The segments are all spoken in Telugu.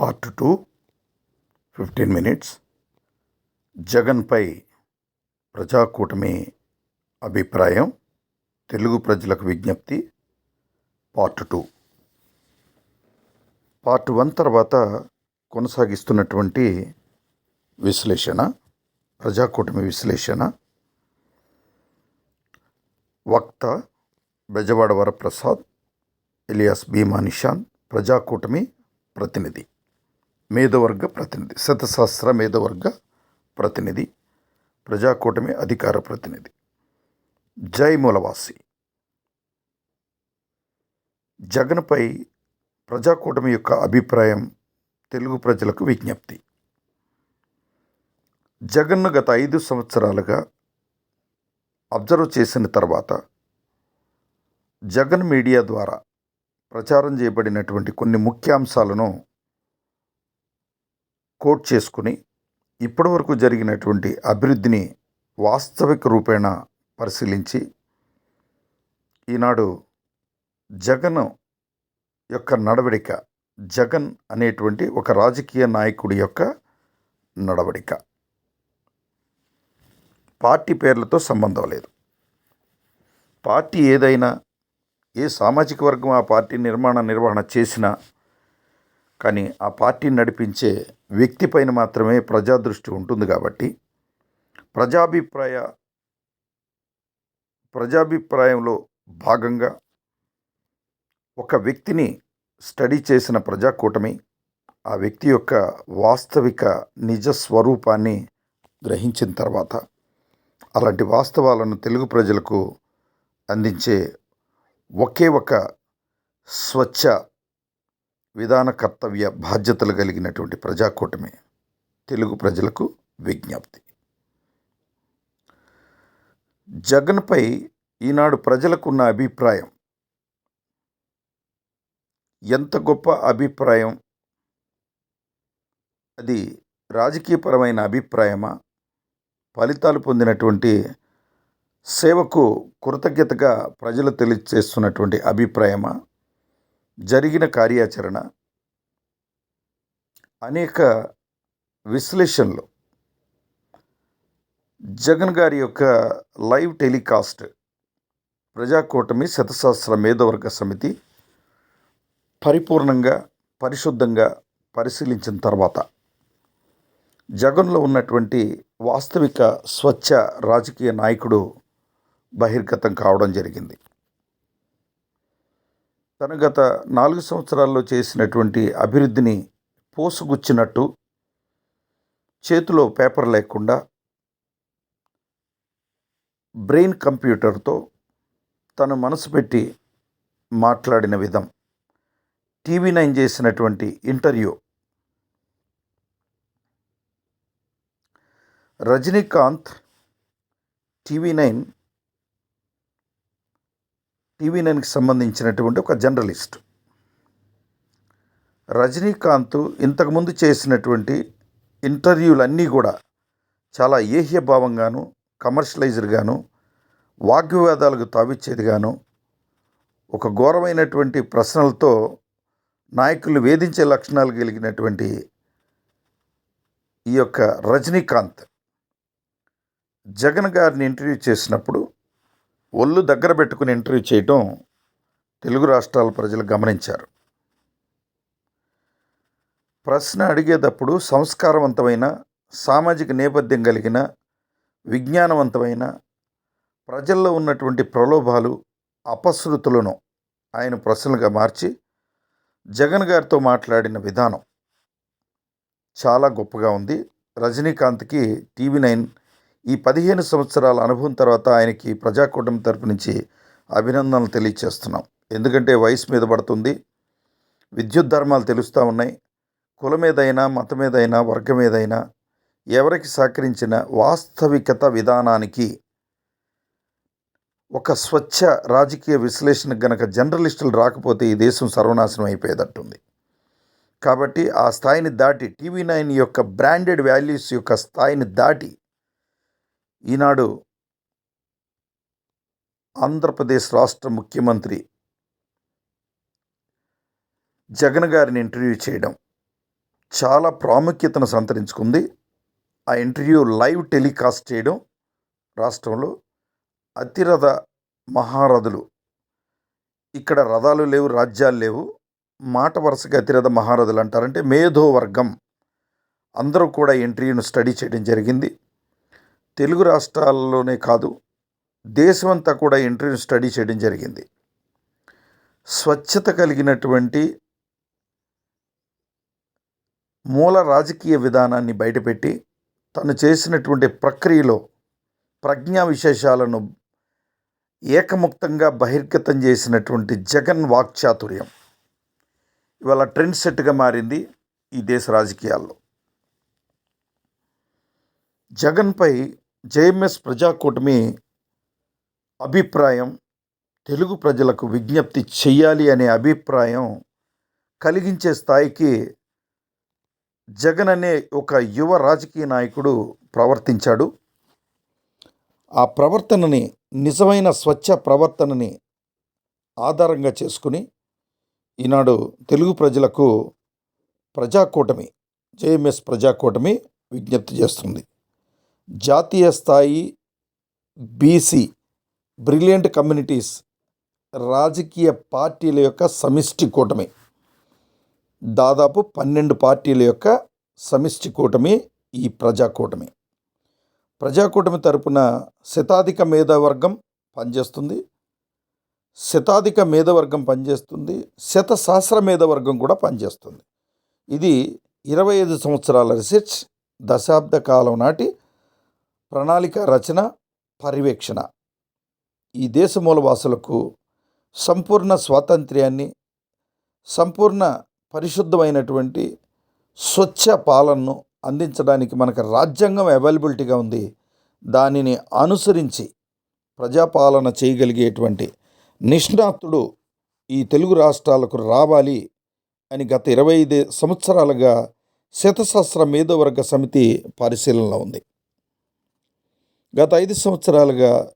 Part two fifteen minutes. జగన్పై ప్రజాకూటమి అభిప్రాయం తెలుగు ప్రజలకు విజ్ఞప్తి పార్ట్ టూ. పార్ట్ వన్ తర్వాత కొనసాగిస్తున్నటువంటి విశ్లేషణ ప్రజాకూటమి విశ్లేషణ. వక్త బెజవాడ వరప్రసాద్ ఎలియాస్ భీమా నిషాన్ ప్రజాకూటమి ప్రతినిధి. మేధవర్గ ప్రతినిధి శతశాస్త్ర మేధవర్గ ప్రతినిధి ప్రజాకూటమి అధికార ప్రతినిధి. జై మూలవాసి. జగన్పై ప్రజాకూటమి యొక్క అభిప్రాయం తెలుగు ప్రజలకు విజ్ఞప్తి. జగన్ను గత ఐదు సంవత్సరాలుగా అబ్జర్వ్ చేసిన తర్వాత జగన్ మీడియా ద్వారా ప్రచారం చేయబడినటువంటి కొన్ని ముఖ్యాంశాలను కోట్ చేసుకుని ఇప్పటివరకు జరిగినటువంటి అభివృద్ధిని వాస్తవిక రూపేణ పరిశీలించి ఈనాడు జగన్ యొక్క నడవడిక జగన్ అనేటువంటి ఒక రాజకీయ నాయకుడి యొక్క నడవడిక. పార్టీ పేర్లతో సంబంధం లేదు. పార్టీ ఏదైనా ఏ సామాజిక వర్గం ఆ పార్టీ నిర్మాణ నిర్వహణ చేసినా కానీ ఆ పార్టీని నడిపించే వ్యక్తి పైన మాత్రమే ప్రజా దృష్టి ఉంటుంది కాబట్టి ప్రజాభిప్రాయ ప్రజాభిప్రాయంలో భాగంగా ఒక వ్యక్తిని స్టడీ చేసిన ప్రజాకూటమి ఆ వ్యక్తి యొక్క వాస్తవిక నిజ స్వరూపాన్ని గ్రహించిన తర్వాత అలాంటి వాస్తవాలను తెలుగు ప్రజలకు అందించే ఒకే ఒక స్వచ్ఛ విధాన కర్తవ్య బాధ్యతలు కలిగినటువంటి ప్రజాకూటమి తెలుగు ప్రజలకు విజ్ఞప్తి. జగన్పై ఈనాడు ప్రజలకున్న అభిప్రాయం ఎంత గొప్ప అభిప్రాయం? అది రాజకీయపరమైన అభిప్రాయమా? ఫలితాలు పొందినటువంటి సేవకు కృతజ్ఞతగా ప్రజలు తెలియజేస్తున్నటువంటి అభిప్రాయమా? జరిగిన కార్యాచరణ అనేక విశ్లేషణలు. జగన్ గారి యొక్క లైవ్ టెలికాస్ట్ ప్రజాకూటమి శతశాస్త్ర మేధవర్గ సమితి పరిపూర్ణంగా పరిశుద్ధంగా పరిశీలించిన తర్వాత జగన్లో ఉన్నటువంటి వాస్తవిక స్వచ్ఛ రాజకీయ నాయకుడు బహిర్గతం కావడం జరిగింది. తన గత నాలుగు సంవత్సరాల్లో చేసినటువంటి అభివృద్ధిని పోసుగుచ్చినట్టు చేతిలో పేపర్ లేకుండా బ్రెయిన్ కంప్యూటర్తో తను మనసు పెట్టి మాట్లాడిన విధం టీవీ నైన్ చేసినటువంటి interview. Rajinikanth TV nine TV నైన్కి సంబంధించినటువంటి ఒక జర్నలిస్ట్. రజనీకాంత్ ఇంతకుముందు చేసినటువంటి ఇంటర్వ్యూలన్నీ కూడా చాలా ఏహ్యభావంగాను కమర్షియలైజ్డ్గాను వాగ్వివాదాలకు తావిచ్చేదిగాను ఒక ఘోరమైనటువంటి ప్రశ్నలతో నాయకులు వేధించే లక్షణాలు కలిగినటువంటి ఈ యొక్క రజనీకాంత్. జగన్ గారిని ఇంటర్వ్యూ చేసినప్పుడు ఒళ్ళు దగ్గర పెట్టుకుని ఇంటర్వ్యూ చేయటం తెలుగు రాష్ట్రాల ప్రజలు గమనించారు. ప్రశ్న అడిగేటప్పుడు సంస్కారవంతమైన సామాజిక నేపథ్యం కలిగిన విజ్ఞానవంతమైన ప్రజల్లో ఉన్నటువంటి ప్రలోభాలు అపశృతులను ఆయన ప్రశ్నలుగా మార్చి జగన్ గారితో మాట్లాడిన విధానం చాలా గొప్పగా ఉంది. రజనీకాంత్కి టీవీ నైన్ ఈ పదిహేను సంవత్సరాల అనుభవం తర్వాత ఆయనకి ప్రజాకూటమి తరపు నుంచి అభినందనలు తెలియచేస్తున్నాం. ఎందుకంటే వయసు మీద పడుతుంది విద్యుత్ ధర్మాలు తెలుస్తూ ఉన్నాయి. కుల మీదైనా మతం మీదైనా వర్గం మీదైనా ఎవరికి సహకరించిన వాస్తవికత విధానానికి ఒక స్వచ్ఛ రాజకీయ విశ్లేషణ గనక జర్నలిస్టులు రాకపోతే ఈ దేశం సర్వనాశనం అయిపోయేటట్టుంది. కాబట్టి ఆ స్థాయిని దాటి టీవీ నైన్ యొక్క బ్రాండెడ్ వాల్యూస్ యొక్క స్థాయిని దాటి ఈనాడు ఆంధ్రప్రదేశ్ రాష్ట్ర ముఖ్యమంత్రి జగన్ గారిని ఇంటర్వ్యూ చేయడం చాలా ప్రాముఖ్యతను సంతరించుకుంది. ఆ ఇంటర్వ్యూ లైవ్ టెలికాస్ట్ చేయడం రాష్ట్రంలో అతిరథ మహారథులు. ఇక్కడ రథాలు లేవు రాజ్యాలు లేవు. మాట వరుసగా అతిరథ మహారథులు అంటారంటే మేధో వర్గం అందరూ కూడా ఇంటర్వ్యూను స్టడీ చేయడం జరిగింది. తెలుగు రాష్ట్రాల్లోనే కాదు దేశమంతా కూడా ఇంటర్వ్యూ స్టడీ చేయడం జరిగింది. స్వచ్ఛత కలిగినటువంటి మూల రాజకీయ విధానాన్ని బయటపెట్టి తను చేసినటువంటి ప్రక్రియలో ప్రజ్ఞా విశేషాలను ఏకముక్తంగా బహిర్గతం చేసినటువంటి జగన్ వాక్చాతుర్యం. ఇవాళ ట్రెండ్ సెట్గా మారింది ఈ దేశ రాజకీయాల్లో. జగన్పై జేఎంఎస్ ప్రజాకూటమి అభిప్రాయం తెలుగు ప్రజలకు విజ్ఞప్తి చెయ్యాలి అనే అభిప్రాయం కలిగించే స్థాయికి జగన్ అనే ఒక యువ రాజకీయ నాయకుడు ప్రవర్తించాడు. ఆ ప్రవర్తనని నిజమైన స్వచ్ఛ ప్రవర్తనని ఆధారంగా చేసుకుని ఈనాడు తెలుగు ప్రజలకు ప్రజాకూటమి జేఎంఎస్ ప్రజాకూటమి విజ్ఞప్తి చేస్తుంది. జాతీయ స్థాయి బీసీ బ్రిలియంట్ కమ్యూనిటీస్ రాజకీయ పార్టీల యొక్క సమిష్టి కూటమి. దాదాపు పన్నెండు పార్టీల యొక్క సమిష్టి కూటమి ఈ ప్రజాకూటమి ప్రజాకూటమి తరపున శతాధిక మేధావర్గం పనిచేస్తుంది. శతాధిక మేధవర్గం పనిచేస్తుంది. శత సహస్ర మేధవర్గం కూడా పనిచేస్తుంది. ఇది ఇరవై ఐదు సంవత్సరాల రీసెర్చ్ దశాబ్ద కాలం నాటి ప్రణాళిక రచన పర్యవేక్షణ. ఈ దేశమూలవాసులకు సంపూర్ణ స్వాతంత్ర్యాన్ని సంపూర్ణ పరిశుద్ధమైనటువంటి స్వచ్ఛ పాలనను అందించడానికి మనకు రాజ్యాంగం అవైలబిలిటీగా ఉంది. దానిని అనుసరించి ప్రజాపాలన చేయగలిగేటువంటి నిష్ణాతుడు ఈ తెలుగు రాష్ట్రాలకు రావాలి అని గత ఇరవై ఐదు సంవత్సరాలుగా శతసహస్ర మేధోవర్గ సమితి పరిశీలనలో ఉంది. గత ఐదు సంవత్సరాలుగా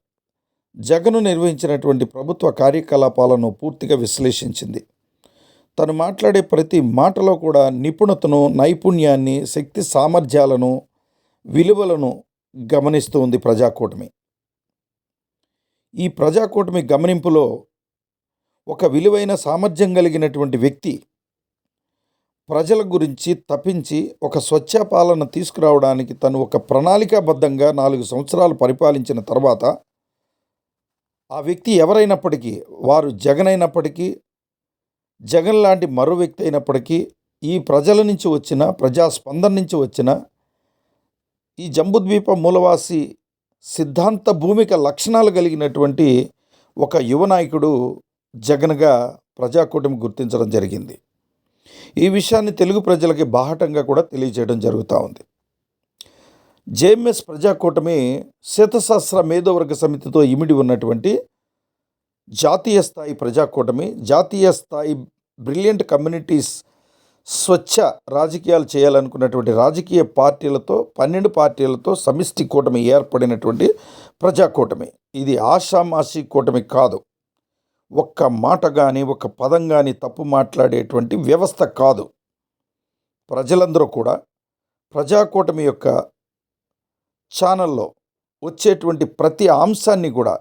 జగను నిర్వహించినటువంటి ప్రభుత్వ కార్యకలాపాలను పూర్తిగా విశ్లేషించింది. తను మాట్లాడే ప్రతి మాటలో కూడా నిపుణతను నైపుణ్యాన్ని శక్తి సామర్థ్యాలను విలువలను గమనిస్తూ ఉంది ప్రజాకూటమి. ఈ ప్రజాకూటమి గమనింపులో ఒక విలువైన సామర్థ్యం కలిగినటువంటి వ్యక్తి ప్రజల గురించి తప్పించి ఒక స్వచ్ఛ పాలన తీసుకురావడానికి తను ఒక ప్రణాళికాబద్ధంగా నాలుగు సంవత్సరాలు పరిపాలించిన తర్వాత ఆ వ్యక్తి ఎవరైనప్పటికీ వారు జగన్ అయినప్పటికీ జగన్ లాంటి మరో వ్యక్తి అయినప్పటికీ ఈ ప్రజల నుంచి వచ్చిన ప్రజాస్పందన నుంచి వచ్చిన ఈ జంబుద్వీప మూలవాసి సిద్ధాంత భూమిక లక్షణాలు కలిగినటువంటి ఒక యువ నాయకుడు జగన్గా ప్రజాకూటమి గుర్తించడం జరిగింది. ఈ విషయాన్ని తెలుగు ప్రజలకి బాహటంగా కూడా తెలియజేయడం జరుగుతూ ఉంది. జేఎంఎస్ ప్రజాకూటమి శతశాస్త్ర మేధోవర్గ సమితితో ఇమిడి ఉన్నటువంటి జాతీయ స్థాయి ప్రజాకూటమి జాతీయ స్థాయి బ్రిలియంట్ కమ్యూనిటీస్ స్వచ్ఛ రాజకీయాలు చేయాలనుకున్నటువంటి రాజకీయ పార్టీలతో పన్నెండు పార్టీలతో సమిష్టి కూటమి ఏర్పడినటువంటి ప్రజాకూటమి. ఇది ఆషామాషి కూటమి కాదు. ఒక్క మాట కానీ ఒక పదం కానీ తప్పు మాట్లాడేటువంటి వ్యవస్థ కాదు. ప్రజలందరూ కూడా ప్రజాకూటమి యొక్క ఛానల్లో వచ్చేటువంటి ప్రతి అంశాన్ని కూడా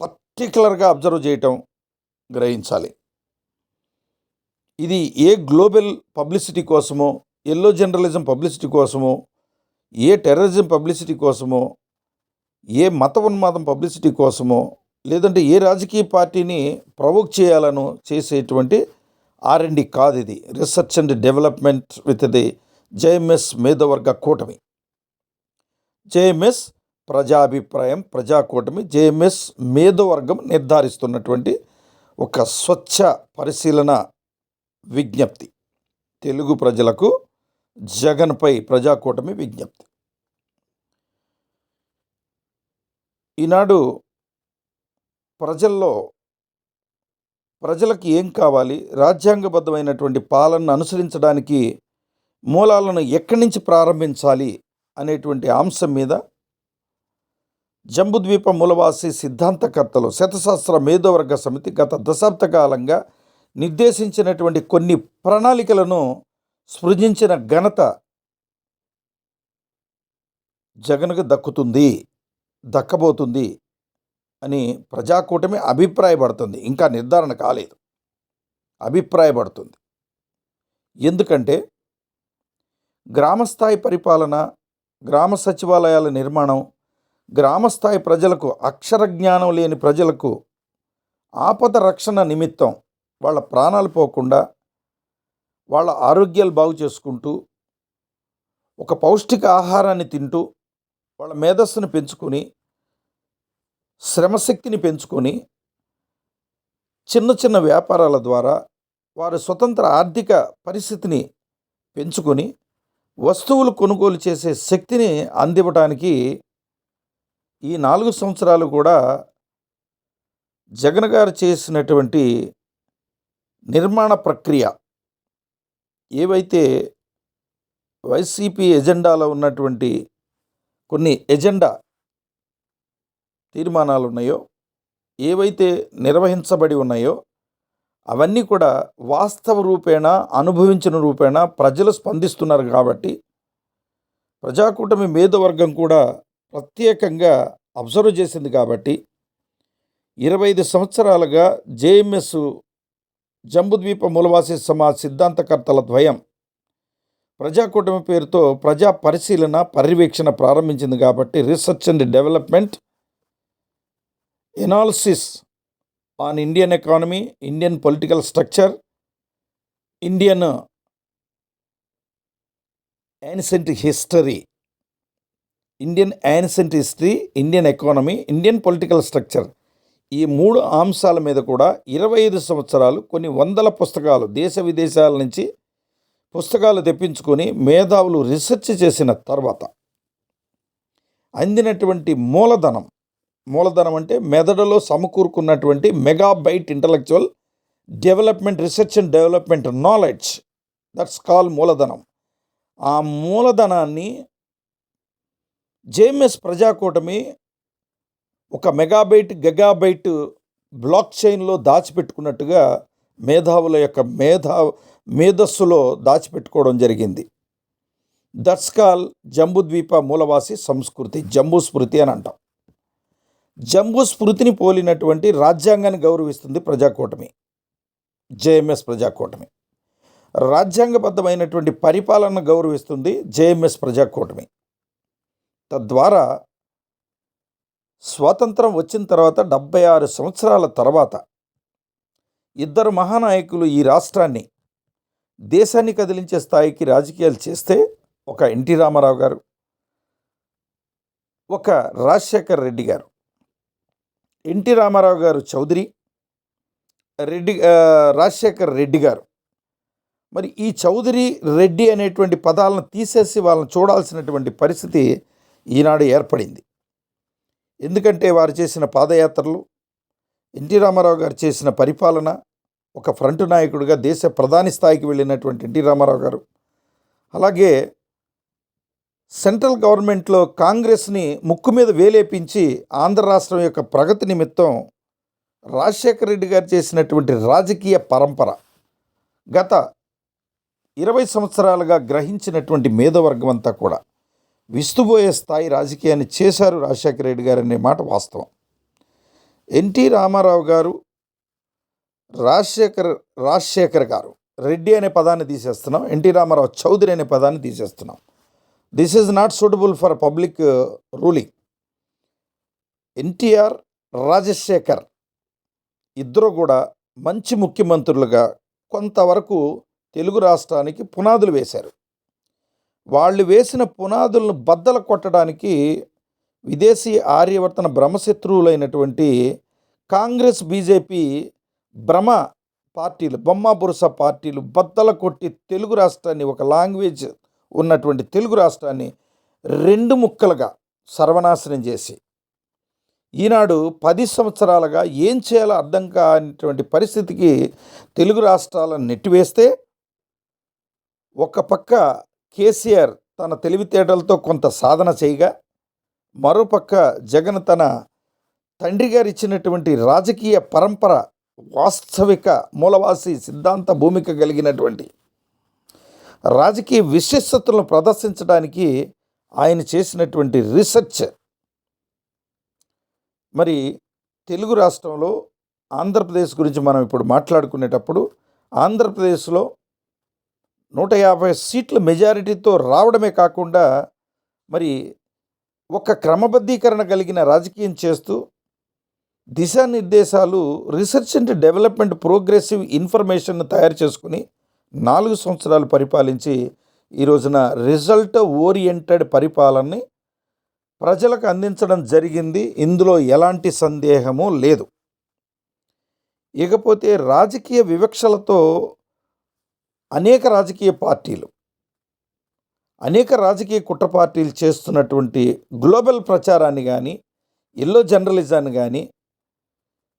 పర్టికులర్గా అబ్జర్వ్ చేయటం గ్రహించాలి. ఇది ఏ గ్లోబల్ పబ్లిసిటీ కోసమో ఎల్లో జర్నలిజం పబ్లిసిటీ కోసమో ఏ టెర్రరిజం పబ్లిసిటీ కోసమో ఏ మత ఉన్మాదం పబ్లిసిటీ కోసమో లేదంటే ఏ రాజకీయ పార్టీని ప్రవోక్ చేయాలను చేసేటువంటి ఆర్ అండ్ కాదు ఇది. Research and development with the JMS మేధవర్గ కూటమి. జేఎంఎస్ ప్రజాభిప్రాయం ప్రజాకూటమి జేఎంఎస్ మేధోవర్గం నిర్ధారిస్తున్నటువంటి ఒక స్వచ్ఛ పరిశీలన విజ్ఞప్తి. తెలుగు ప్రజలకు జగన్పై ప్రజాకూటమి విజ్ఞప్తి. ఈనాడు ప్రజల్లో ప్రజలకు ఏం కావాలి? రాజ్యాంగబద్ధమైనటువంటి పాలనను అనుసరించడానికి మూలాలను ఎక్కడి నుంచి ప్రారంభించాలి అనేటువంటి అంశం మీద జంబుద్వీప మూలవాసి సిద్ధాంతకర్తలు శతశాస్త్ర మేధోవర్గ సమితి గత దశాబ్ద కాలంగా నిర్దేశించినటువంటి కొన్ని ప్రణాళికలను సృజించిన ఘనత జగన్కు దక్కుతుంది దక్కబోతుంది. అని ప్రజాకూటమి అభిప్రాయపడుతుంది. ఇంకా నిర్ధారణ కాలేదు. అభిప్రాయపడుతుంది. ఎందుకంటే గ్రామస్థాయి పరిపాలన గ్రామ సచివాలయాల నిర్మాణం గ్రామస్థాయి ప్రజలకు అక్షర జ్ఞానం లేని ప్రజలకు ఆపద రక్షణ నిమిత్తం వాళ్ళ ప్రాణాలు పోకుండా వాళ్ళ ఆరోగ్యాలు బాగు చేసుకుంటూ ఒక పౌష్టిక ఆహారాన్ని తింటూ వాళ్ళ మేధస్సును పెంచుకొని శ్రమశక్తిని పెంచుకొని చిన్న చిన్న వ్యాపారాల ద్వారా వారి స్వతంత్ర ఆర్థిక పరిస్థితిని పెంచుకొని వస్తువులు కొనుగోలు చేసే శక్తిని అందివ్వడానికి ఈ నాలుగు సంవత్సరాలు కూడా జగన్ గారు చేసినటువంటి నిర్మాణ ప్రక్రియ ఏవైతే వైసీపీ ఎజెండాలో ఉన్నటువంటి కొన్ని ఎజెండా తీర్మానాలు ఉన్నాయో ఏవైతే నిర్వహించబడి ఉన్నాయో అవన్నీ కూడా వాస్తవ రూపేణ అనుభవించిన రూపేణ ప్రజలు స్పందిస్తున్నారు కాబట్టి ప్రజాకూటమి మేధవర్గం కూడా ప్రత్యేకంగా అబ్జర్వ్ చేసింది కాబట్టి ఇరవై ఐదు సంవత్సరాలుగా జేఎంఎస్ జంబుద్వీప మూలవాసి సమాజ్ సిద్ధాంతకర్తల ద్వయం ప్రజాకూటమి పేరుతో ప్రజా పరిశీలన పర్యవేక్షణ ప్రారంభించింది కాబట్టి research and development analysis on Indian economy Indian political structure Indian ancient history Indian ancient history Indian economy Indian political structure ఈ మూడు అంశాల మీద కూడా ఇరవై ఐదు సంవత్సరాలు కొన్ని వందల పుస్తకాలు దేశ విదేశాల నుంచి పుస్తకాలు తెప్పించుకొని మేధావులు రీసెర్చ్ చేసిన తర్వాత అందినటువంటి మూలధనం మూలధనం అంటే మెదడులో సమకూరుకున్నటువంటి megabyte intellectual development research and development knowledge. That's call మూలధనం. ఆ మూలధనాన్ని జేఎంఎస్ ప్రజాకూటమి ఒక మెగాబైట్ గెగాబైట్ బ్లాక్ చైన్లో దాచిపెట్టుకున్నట్టుగా మేధావుల యొక్క మేధా మేధస్సులో దాచిపెట్టుకోవడం జరిగింది. దట్స్ కాల్ జంబుద్వీప మూలవాసి సంస్కృతి జంబూ స్మృతి అని అంటాం. జంబూ స్మృతిని పోలినటువంటి రాజ్యాంగాన్ని గౌరవిస్తుంది ప్రజాకూటమి జేఎంఎస్ ప్రజాకూటమి. రాజ్యాంగబద్ధమైనటువంటి పరిపాలన గౌరవిస్తుంది జేఎంఎస్ ప్రజాకూటమి. తద్వారా స్వాతంత్రం వచ్చిన తర్వాత డెబ్బై ఆరు సంవత్సరాల తర్వాత ఇద్దరు మహానాయకులు ఈ రాష్ట్రాన్ని దేశాన్ని కదిలించే స్థాయికి రాజకీయాలు చేస్తే ఒక ఎన్టీ రామారావు గారు ఒక రాజశేఖర్ రెడ్డి గారు ఎన్టీ రామారావు గారు చౌదరి రెడ్డి రాజశేఖర్ రెడ్డి గారు. మరి ఈ చౌదరి రెడ్డి అనేటువంటి పదాలను తీసేసి వాళ్ళని చూడాల్సినటువంటి పరిస్థితి ఈనాడు ఏర్పడింది. ఎందుకంటే వారు చేసిన పాదయాత్రలు ఎన్టీ రామారావు గారు చేసిన పరిపాలన ఒక ఫ్రంట్ నాయకుడిగా దేశ ప్రధాని స్థాయికి వెళ్ళినటువంటి ఎన్టీ రామారావు గారు అలాగే సెంట్రల్ గవర్నమెంట్లో కాంగ్రెస్ని ముక్కు మీద వేలేపించి ఆంధ్ర రాష్ట్రం యొక్క ప్రగతి నిమిత్తం రాజశేఖర రెడ్డి గారు చేసినటువంటి రాజకీయ పరంపర. గత ఇరవై సంవత్సరాలుగా గ్రహించినటువంటి మేధవర్గం అంతా కూడా విస్తుపోయే స్థాయి రాజకీయాన్ని చేశారు రాజశేఖర రెడ్డి గారు అనే మాట వాస్తవం. ఎన్టీ రామారావు గారు రాజశేఖర్ రాజశేఖర్ గారు రెడ్డి అనే పదాన్ని తీసేస్తున్నాం ఎన్టీ రామారావు చౌదరి అనే పదాన్ని తీసేస్తున్నాం. This is not suitable for public ruling NTR Rajasekhar ఇద్దరు కూడా మంచి ముఖ్యమంత్రులుగా కొంతవరకు తెలుగు రాష్ట్రానికి పునాదులు వేశారు. వాళ్ళు వేసిన పునాదులను బద్దలు కొట్టడానికి విదేశీ ఆర్యవర్తన బ్రహ్మశత్రువులైనటువంటి కాంగ్రెస్ బీజేపీ భ్రమ పార్టీలు బొమ్మ బురుస పార్టీలు బద్దల కొట్టి తెలుగు రాష్ట్రాన్ని ఒక లాంగ్వేజ్ ఉన్నటువంటి తెలుగు రాష్ట్రాన్ని రెండు ముక్కలుగా సర్వనాశనం చేసి ఈనాడు పది సంవత్సరాలుగా ఏం చేయాలో అర్థం కానిటువంటి పరిస్థితికి తెలుగు రాష్ట్రాలను నెట్టివేస్తే ఒక పక్క కేసీఆర్ తన తెలివితేటలతో కొంత సాధన చేయగా మరోపక్క జగన్ తన తండ్రి గారు ఇచ్చినటువంటి రాజకీయ పరంపర వాస్తవిక మూలవాసి సిద్ధాంత భూమిక కలిగినటువంటి రాజకీయ విశిష్టతలను ప్రదర్శించడానికి ఆయన చేసినటువంటి రీసెర్చ్. మరి తెలుగు రాష్ట్రంలో ఆంధ్రప్రదేశ్ గురించి మనం ఇప్పుడు మాట్లాడుకునేటప్పుడు ఆంధ్రప్రదేశ్లో నూట యాభై సీట్ల మెజారిటీతో రావడమే కాకుండా మరి ఒక క్రమబద్ధీకరణ కలిగిన రాజకీయం చేస్తూ దిశానిర్దేశాలు research and development progressive information తయారు చేసుకుని నాలుగు సంవత్సరాలు పరిపాలించి ఈ రోజున రిజల్ట్ ఓరియంటెడ్ పరిపాలనని ప్రజలకు అందించడం జరిగింది. ఇందులో ఎలాంటి సందేహము లేదు. ఇకపోతే రాజకీయ వివక్షలతో అనేక రాజకీయ పార్టీలు అనేక రాజకీయ కుట్ర పార్టీలు చేస్తున్నటువంటి గ్లోబల్ ప్రచారాన్ని కానీ ఎల్లో జర్నలిజాన్ని కానీ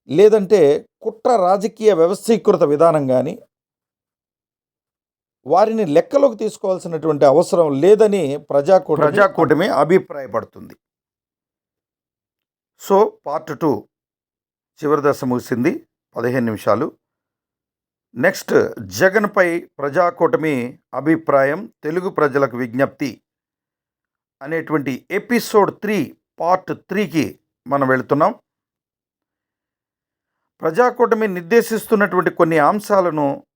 లేదంటే కుట్ర రాజకీయ వ్యవస్థీకృత విధానం కానీ వారిని లెక్కలోకి తీసుకోవాల్సినటువంటి అవసరం లేదని ప్రజాకూటమి ప్రజాకూటమి అభిప్రాయపడుతుంది. సో పార్ట్ టూ చివరి దశ ముగిసింది. పదిహేను నిమిషాలు. నెక్స్ట్ జగన్పై ప్రజాకూటమి అభిప్రాయం తెలుగు ప్రజలకు విజ్ఞప్తి అనేటువంటి ఎపిసోడ్ త్రీ పార్ట్ త్రీకి మనం వెళుతున్నాం. ప్రజాకూటమి నిర్దేశిస్తున్నటువంటి కొన్ని అంశాలను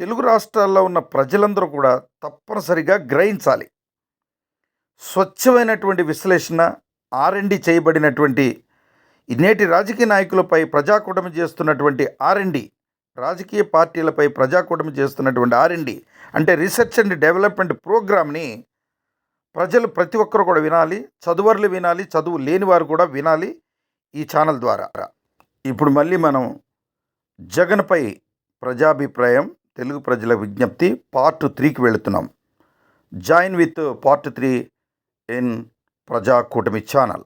తెలుగు రాష్ట్రాల్లో ఉన్న ప్రజలందరూ కూడా తప్పనిసరిగా గ్రహించాలి. స్వచ్ఛమైనటువంటి విశ్లేషణ ఆర్ఎండి చేయబడినటువంటి నేటి రాజకీయ నాయకులపై ప్రజాకూటమి చేస్తున్నటువంటి ఆర్ఎండి రాజకీయ పార్టీలపై ప్రజాకూటమి చేస్తున్నటువంటి ఆర్ఎండి అంటే రీసెర్చ్ అండ్ డెవలప్మెంట్ ప్రోగ్రామ్ని ప్రజలు ప్రతి ఒక్కరు కూడా వినాలి చదువర్లు వినాలి చదువు లేని వారు కూడా వినాలి ఈ ఛానల్ ద్వారా. ఇప్పుడు మళ్ళీ మనం జగన్పై ప్రజాభిప్రాయం తెలుగు ప్రజల విజ్ఞప్తి పార్ట్ త్రీకి వెళుతున్నాం. Join with part three in Prajakutami channel.